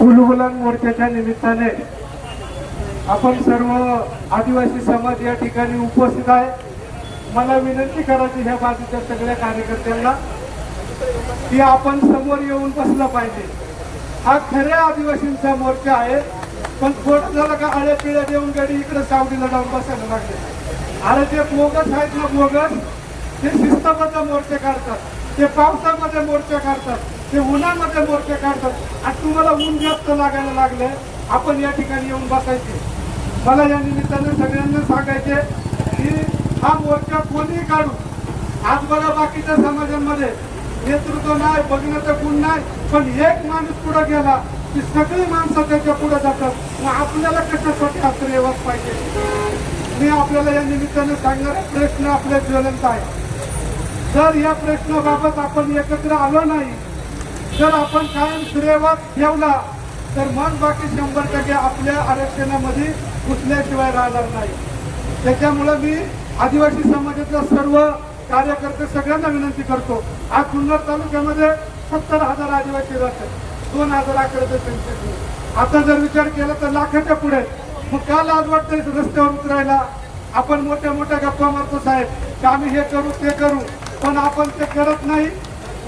उलुगुलान मोर्चाच्या निमित्ताने आपण सर्व आदिवासी समाज या ठिकाणी उपस्थित आहे. मला विनंती करायची ह्या बाजूच्या सगळ्या कार्यकर्त्यांना की आपण समोर येऊन बसलं पाहिजे. हा खऱ्या आदिवासींचा मोर्चा आहे पण थोडं झालं का आळ्या पिळ्या देऊन गाडी इकडे सावडीला जाऊन बसायला लागले? अरे ते बोगस आहेत ना बोगस ते शिस्तबद्ध मोर्चे काढतात ते पावसामध्ये मोर्चे काढतात. ते उन्हामध्ये मोर्चे काढतात. आणि तुम्हाला ऊन जास्त लागायला लागले आपण या ठिकाणी येऊन बसायचे. मला या निमित्ताने सगळ्यांना सांगायचे की हा मोर्चा कोणी काढू. आज बघा बाकीच्या समाजांमध्ये नेतृत्व नाही बघण्याचा गुण नाही पण एक माणूस पुढे गेला की सगळी माणसं त्याच्या पुढे जातात. मग आपल्याला कशासाठी आश्रयवाद पाहिजे? मी आपल्याला या निमित्ताने सांगणारा प्रश्न आपल्या ज्वलंत आहे. जर या प्रश्नाबाबत आपण एकत्र आलो नाही जर आपण कायम सुरेवर ठेवला तर मग बाकी शंभर टक्के आपल्या आरक्षणामध्ये घुसल्याशिवाय राहणार नाही. त्याच्यामुळं मी आदिवासी समाजातल्या सर्व कार्यकर्ते सगळ्यांना विनंती करतो आज जुन्नर तालुक्यामध्ये सत्तर हजार आदिवासी राहतात. दोन हजार अकराचं सेन्सेस आता जर विचार केला तर लाखाच्या पुढे. मग का लाज वाटतंय रस्त्यावर उतरायला? आपण मोठ्या मोठ्या गप्पा मारतो साहेब. की आम्ही हे करू ते करू. पण आपण ते करत नाही.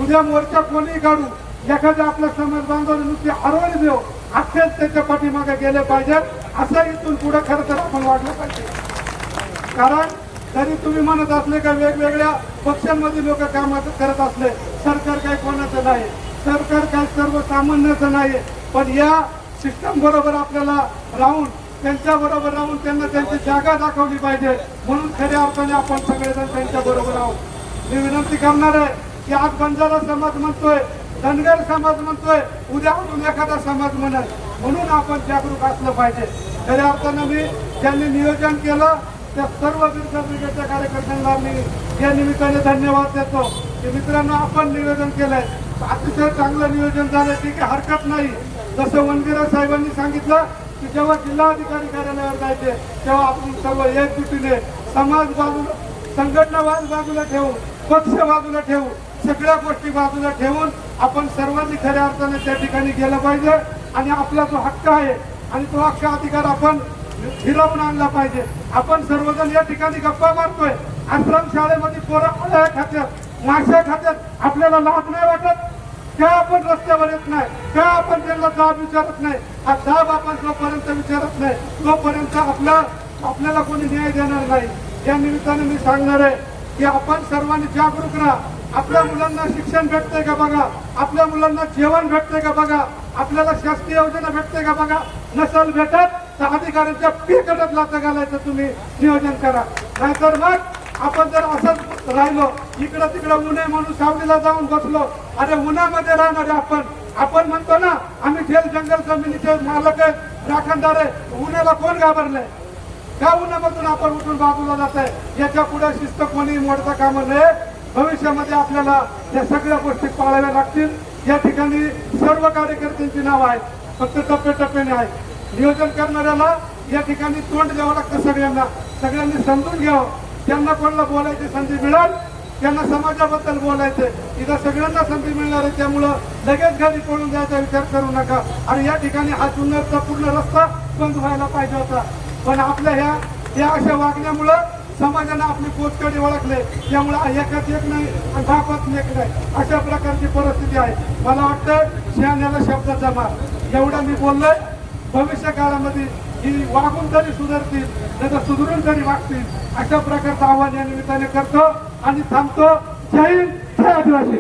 उद्या मोर्चा कोणी काढू. एखाद्या आपलं समाज बांधवलं नुसती आरोग्य देऊ अखेर त्याच्या पाठीमागे गेले पाहिजेत असं इथून पुढे खरं तर आपण वाढलं पाहिजे. कारण तरी तुम्ही म्हणत असले का वेगवेगळ्या पक्षांमध्ये लोक काम करत असले सरकार काय कोणाचं नाही सरकार काय सर्वसामान्याचं नाही पण या सिस्टम बरोबर आपल्याला राहून त्यांच्या बरोबर राहून त्यांना त्यांची जागा दाखवली पाहिजे म्हणून खऱ्या अर्थाने आपण सगळेजण त्यांच्या बरोबर आहोत. मी विनंती करणार आहे की आज बंजारा समाज म्हणतोय धनगर समाज म्हणतोय उद्या म्हणून एखादा समाज म्हणत म्हणून आपण जागरूक असलं पाहिजे. खऱ्या अर्थानं मी ज्यांनी नियोजन केलं त्या सर्व बिरसा ब्रिगेडच्या कार्यकर्त्यांना मी या निमित्ताने धन्यवाद देतो. की मित्रांनो आपण नियोजन केलंय. अतिशय चांगलं नियोजन झालं ठीक आहे हरकत नाही. जसं वनगिरा साहेबांनी सांगितलं की जेव्हा जिल्हाधिकारी कार्यालयावर जायचे तेव्हा आपण सर्व एकजुटीने समाज बाजूला संघटनावाद बाजूला ठेवू पक्ष बाजूला ठेवू सगळ्या गोष्टी बाजूला ठेवून आपण सर्वांनी खऱ्या अर्थाने त्या ठिकाणी गेलं पाहिजे आणि आपला जो हक्क आहे आणि तो हक्क अधिकार आपण हिरावून आणला पाहिजे. आपण सर्वजण या ठिकाणी गप्पा मारतोय. आश्रम शाळेमध्ये पोरं आळ्या खात्यात माश्या खात्यात. आपल्याला लाभ नाही वाटत? का आपण रस्त्यावर येत नाही? का आपण त्यांना जाब विचारत नाही? हा जाब आपण जोपर्यंत विचारत नाही तोपर्यंत आपला आपल्याला कोणी न्याय देणार नाही. या निमित्ताने मी सांगणार आहे की आपण सर्वांनी जागरूक राहा. आपल्या मुलांना शिक्षण भेटतंय का बघा? आपल्या मुलांना जेवण भेटतंय का बघा? आपल्याला शासकीय योजना भेटते का बघा? नसल भेटत तर अधिकाऱ्यांच्या पीकडत लाचा घालायचं तुम्ही. नियोजन करा. नाहीतर मग आपण जर असंच राहिलो इकडं तिकडं उन्हे म्हणून सावलीला जाऊन बसलो अरे उन्हामध्ये राहणारे आपण. आपण म्हणतो ना आम्ही जेल जंगल जमिनीचे मालक आहे राखणदार आहे उन्हाला कोण घाबरलंय? का उन्हामधून आपण उठून बाजूला जात आहे याच्यापुढे शिस्त कोणी मोडता कामा नये भविष्यामध्ये आपल्याला या सगळ्या गोष्टी पाळाव्या लागतील. या ठिकाणी सर्व कार्यकर्त्यांची नाव आहेत. फक्त टप्प्याटप्प्याने आहेत. नियोजन करणाऱ्याला या ठिकाणी तोंड द्यावं लागतं सगळ्यांना. सगळ्यांनी समजून घ्यावं. त्यांना कोणाला बोलायची संधी मिळेल? त्यांना समाजाबद्दल बोलायचे इथं सगळ्यांना संधी मिळणार आहे. त्यामुळं लगेच घरी पळून जायचा विचार करू नका. आणि या ठिकाणी हा जुन्नरचा पूर्ण रस्ता बंद व्हायला पाहिजे होता. पण आपल्या ह्या या अशा वागण्यामुळं समाजाने आपली पोचकडे ओळखले. त्यामुळे एकाच एक नाही आणि दहा पाच एक नाही. अशा प्रकारची परिस्थिती आहे. मला वाटतं शहाण्याला शब्दाचा मार एवढा मी बोललोय. भविष्य काळामध्ये ही वागून तरी सुधारतील नाही तर सुधरून तरी वागतील अशा प्रकारचं आव्हान या निमित्ताने करतो आणि थांबतो. जय हिंद. जय आदिवासी.